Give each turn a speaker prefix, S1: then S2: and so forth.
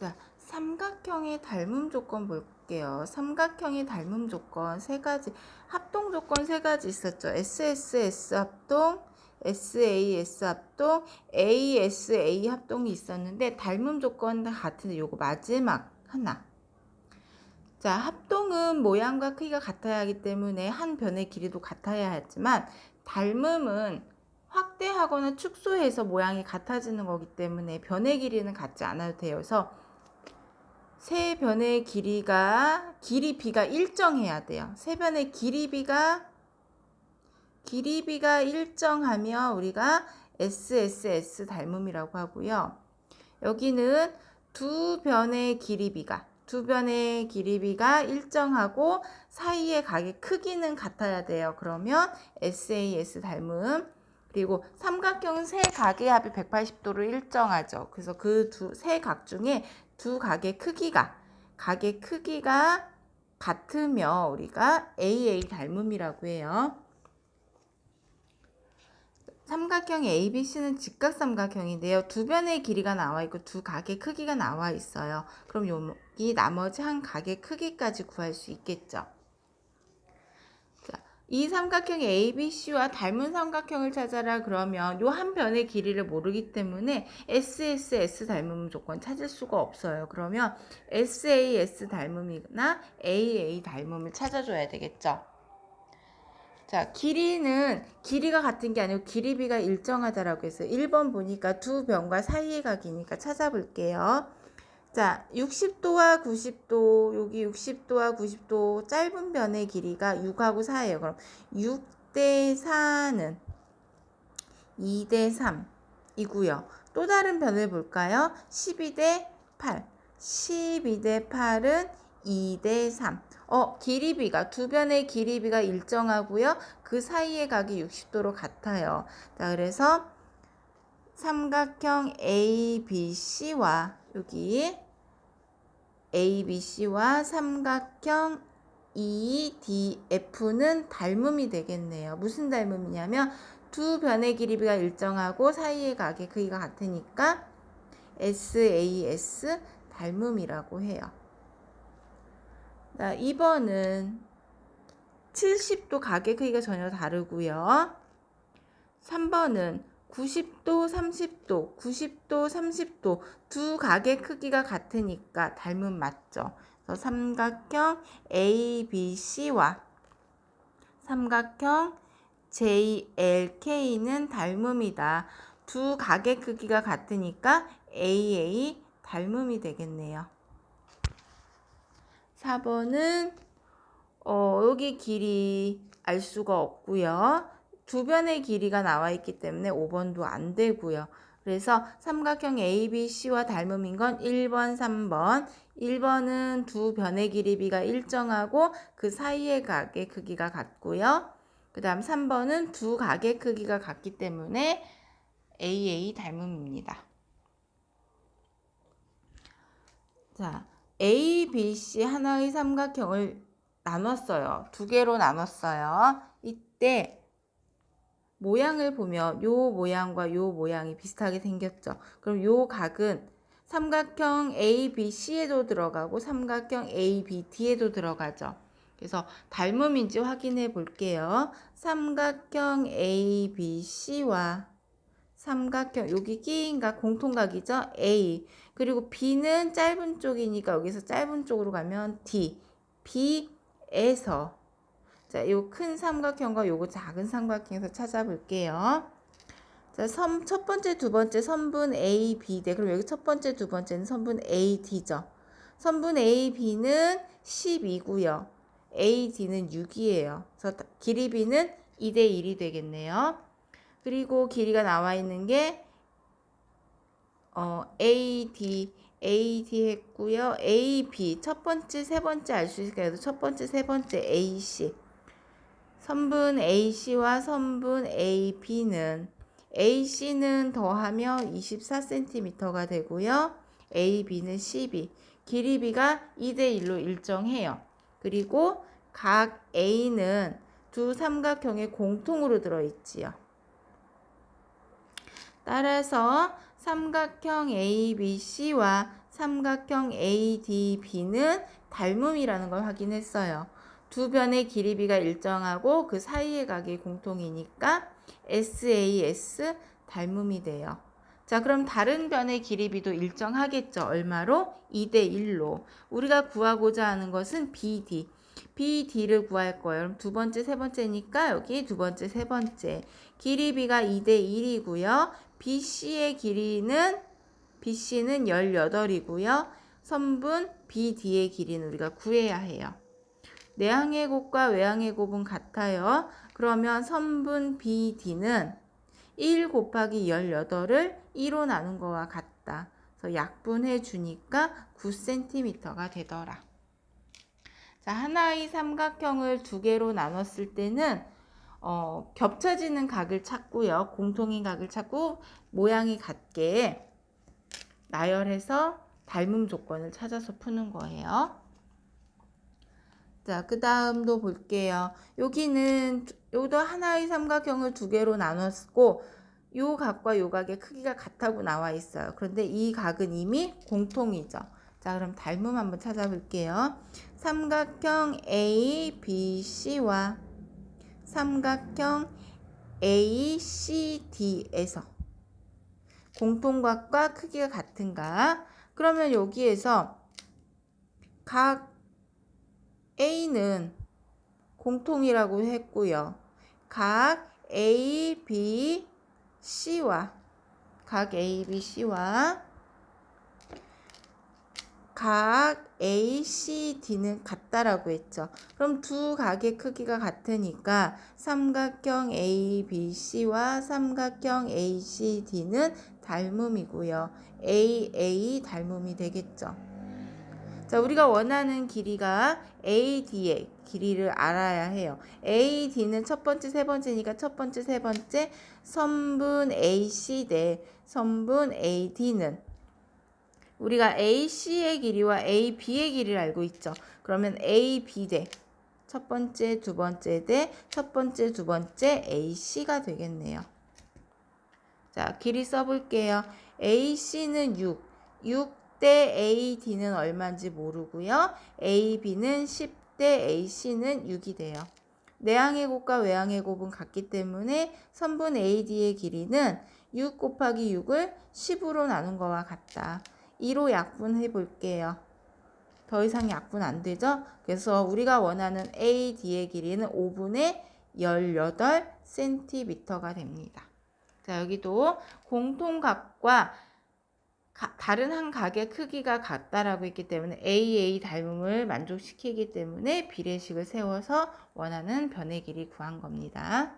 S1: 자, 삼각형의 닮음 조건 볼게요. 삼각형의 닮음 조건 세 가지, 합동 조건 세 가지 있었죠. SSS 합동, SAS 합동, ASA 합동이 있었는데 닮음 조건 다 같은데 요거 마지막 하나. 자, 합동은 모양과 크기가 같아야 하기 때문에 한 변의 길이도 같아야 하지만 닮음은 확대하거나 축소해서 모양이 같아지는 거기 때문에 변의 길이는 같지 않아도. 그래서 세 변의 길이가 길이 비가 일정해야 돼요. 세 변의 길이 비가 길이 비가 일정하면 우리가 SSS 닮음이라고 하고요. 여기는 두 변의 길이 비가 두 변의 길이 비가 일정하고 사이의 각의 크기는 같아야 돼요. 그러면 SAS 닮음 그리고 삼각형은 세 각의 합이 180도로 일정하죠. 그래서 그 두 세 각 중에 두 각의 크기가 각의 크기가 같으며 우리가 AA 닮음이라고 해요. 삼각형 ABC는 직각삼각형인데요. 두 변의 길이가 나와 있고 두 각의 크기가 나와 있어요. 그럼 여기 나머지 한 각의 크기까지 구할 수 있겠죠. 자, 이 삼각형 ABC와 닮은 삼각형을 찾아라 그러면 요 한 변의 길이를 모르기 때문에 SSS 닮음 조건 찾을 수가 없어요. 그러면 SAS 닮음이나 AA 닮음을 찾아줘야 되겠죠. 자, 길이는 길이가 같은 게 아니고 길이비가 일정하다라고 해서 1번 보니까 두 변과 사이의 각이니까 찾아볼게요. 자, 60도와 90도, 여기 60도와 90도 짧은 변의 길이가 6하고 4예요. 그럼 6대 4는 2대 3이고요. 또 다른 변을 볼까요? 12대 8. 12대 8은 2대 3. 어, 길이비가 두 변의 길이비가 일정하고요. 그 사이의 각이 60도로 같아요. 자, 그래서 삼각형 ABC와 여기 ABC와 삼각형 EDF는 닮음이 되겠네요. 무슨 닮음이냐면 두 변의 길이비가 일정하고 사이의 각의 크기가 같으니까 SAS 닮음이라고 해요. 자, 2번은 70도 각의 크기가 전혀 다르고요. 3번은 90도, 30도, 90도, 30도 두 각의 크기가 같으니까 닮은 맞죠. 그래서 삼각형 ABC와 삼각형 JLK는 닮음이다. 두 각의 크기가 같으니까 AA 닮음이 되겠네요. 4번은 어, 여기 길이 알 수가 없고요. 두 변의 길이가 나와 있기 때문에 5번도 안 되고요. 그래서 삼각형 ABC와 닮음인 건 1번, 3번. 1번은 두 변의 길이비가 일정하고 그 사이의 각의 크기가 같고요. 그 다음 3번은 두 각의 크기가 같기 때문에 AA 닮음입니다. 자, A, B, C 하나의 삼각형을 나눴어요. 두 개로 나눴어요. 이때 모양을 보면 요 모양과 요 모양이 비슷하게 생겼죠. 그럼 요 각은 삼각형 ABC에도 들어가고 삼각형 ABD에도 들어가죠. 그래서 닮음인지 확인해 볼게요. 삼각형 ABC와 삼각형 여기 끼인가 공통각이죠. A 그리고 B는 짧은 쪽이니까 여기서 짧은 쪽으로 가면 D B에서 자, 요 큰 삼각형과 요거 작은 삼각형에서 찾아볼게요. 자, 선, 첫 번째, 두 번째 선분 A, B 대. 그럼 여기 첫 번째, 두 번째는 선분 A, D죠. 선분 A, B는 12고요. A, D는 6이에요. 그래서 길이 B는 2대 1이 되겠네요. 그리고 길이가 나와 있는 게 어, AD, AD 했고요. AB 첫 번째, 세 번째 알 수 있을까요? 첫 번째, 세 번째 AC. 선분 AC와 선분 AB는 AC는 더하면 24cm가 되고요. AB는 12. 길이 B가 2대 1로 일정해요. 그리고 각 A는 두 삼각형의 공통으로 들어있지요. 따라서 삼각형 ABC와 삼각형 ADB는 닮음이라는 걸 확인했어요. 두 변의 길이비가 일정하고 그 사이의 각이 공통이니까 SAS 닮음이 돼요. 자, 그럼 다른 변의 길이비도 일정하겠죠. 얼마로? 2대 1로. 우리가 구하고자 하는 것은 BD. BD를 구할 거예요. 그럼 두 번째, 세 번째니까 여기 두 번째, 세 번째. 길이비가 2대 1이고요. BC의 길이는 BC는 18이고요. 선분 BD의 길이는 우리가 구해야 해요. 내항의 곱과 외항의 곱은 같아요. 그러면 선분 BD는 1 곱하기 18을 2로 나눈 거와 같다. 그래서 약분해 주니까 9cm가 되더라. 자, 하나의 삼각형을 두 개로 나눴을 때는 어, 겹쳐지는 각을 찾고요. 공통인 각을 찾고 모양이 같게 나열해서 닮음 조건을 찾아서 푸는 거예요. 자, 그 다음도 볼게요. 여기는, 여기도 하나의 삼각형을 두 개로 나눴고, 요 각과 요 각의 크기가 같다고 나와 있어요. 그런데 이 각은 이미 공통이죠. 자, 그럼 닮음 한번 찾아볼게요. 삼각형 ABC와 삼각형 ACD에서 공통각과 크기가 같은가? 그러면 여기에서 각 A는 공통이라고 했고요. 각 A, B, C와 각 A, B, C와 각 A, C, D는 같다라고 했죠. 그럼 두 각의 크기가 같으니까 삼각형 A, B, C와 삼각형 A, C, D는 닮음이고요. A, A 닮음이 되겠죠. 자, 우리가 원하는 길이가 AD의 길이를 알아야 해요. AD는 첫 번째, 세 번째니까 첫 번째, 세 번째 선분 AC 대 선분 AD는 우리가 AC의 길이와 AB의 길이를 알고 있죠. 그러면 AB 대 첫 번째, 두 번째 대 첫 번째, 두 번째 AC가 되겠네요. 자, 길이 써볼게요. AC는 6, 6 대 AD는 얼마인지 모르고요. AB는 10대 AC는 6이 돼요. 내항의 곱과 외항의 곱은 같기 때문에 선분 AD의 길이는 6 곱하기 6을 10으로 나눈 거와 같다. 2로 약분해 볼게요. 더 이상 약분 안 되죠? 그래서 우리가 원하는 AD의 길이는 5분의 18cm가 됩니다. 자, 여기도 공통각과 가, 다른 한 각의 크기가 같다라고 했기 때문에 AA 닮음을 만족시키기 때문에 비례식을 세워서 원하는 변의 길이 구한 겁니다.